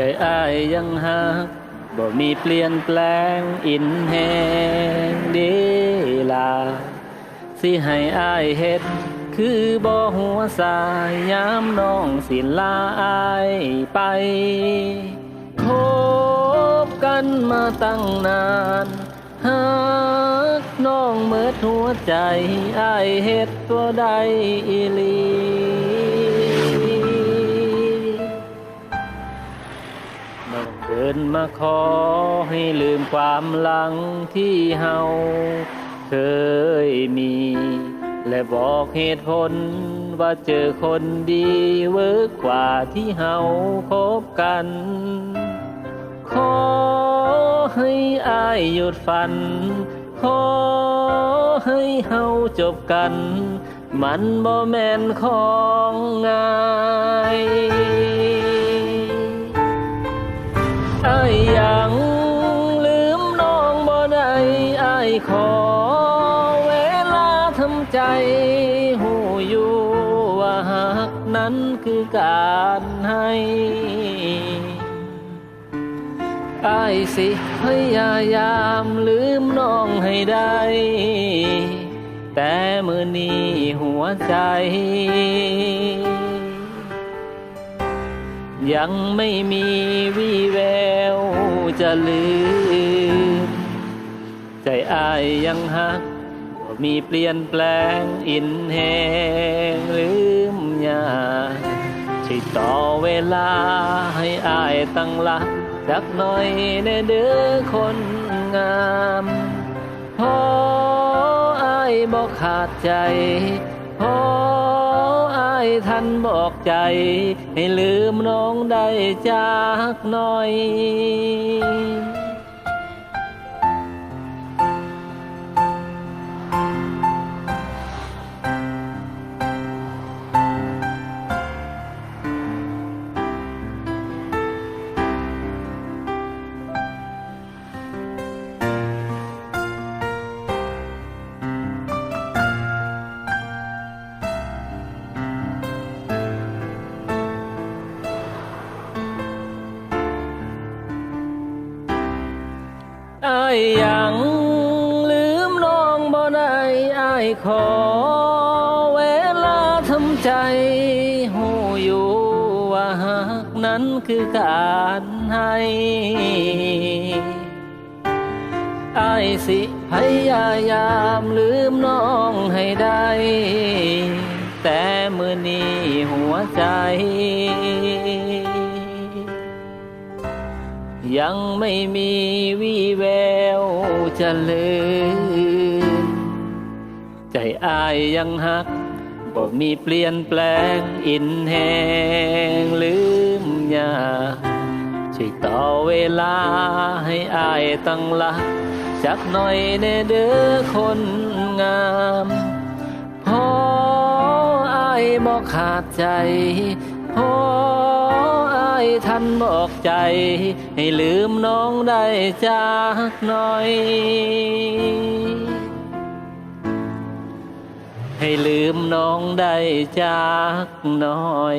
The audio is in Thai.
ใจอ้ายยังหักบ่มีเปลี่ยนแปลงอินแหงเดลา สิให้อ้ายเฮ็ด คือบ่หัวสายยามน้องสิลาอ้ายไปคบกันมาตั้งนานหักน้องเมิดหัวใจอ้ายเฮ็ดตัวใดอีลี น้องเดินมาขอให้ลืมความหลังที่เฮาเคยมี และบอกเหตุผลว่าเจอคนดีเวิร์กกว่าที่เฮาคบกัน ขอให้อายหยุดฝัน ขอให้เฮาจบกัน มันบ่แม่นของงา ขอเวลาทำใจหูอยู่ว่าหักนั้นคือการให้ไอ้ายสิพยายามลืมน้องให้ได้ แต่มือนี้หัวใจ ยังไม่มีวี่แววจะลืม ใจอายยังหักมีเปลี่ยนแปลงอินแหงลืมยากช่วยต่อเวลาให้อายตั้งหลักจักหน่อยแน่เด้อคนงามพออายบอกขาดใจพออายทันบอกใจ ให้ลืมน้องได้จากหน่อย อายยังลืมน้องบ่ได้อายขอ เวลาทำใจหูอยู่ว่าหักนั้นคือการให้อายสิพยายามลืมน้องให้ได้ แต่มือนี้หัวใจ ยังไม่มีวี่แววจะลืม ใจอายยังหักบ่มีเปลี่ยนแปลงอินแหงลืมยาช่วยต่อเวลาให้อายตั้งหลักจักหน่อยแน่เด้อคนงามพออายบอกขาดใจพอ อายท่านบอกใจ ให้ลืมน้องได้จากหน่อย ให้ลืมน้องได้จากหน่อย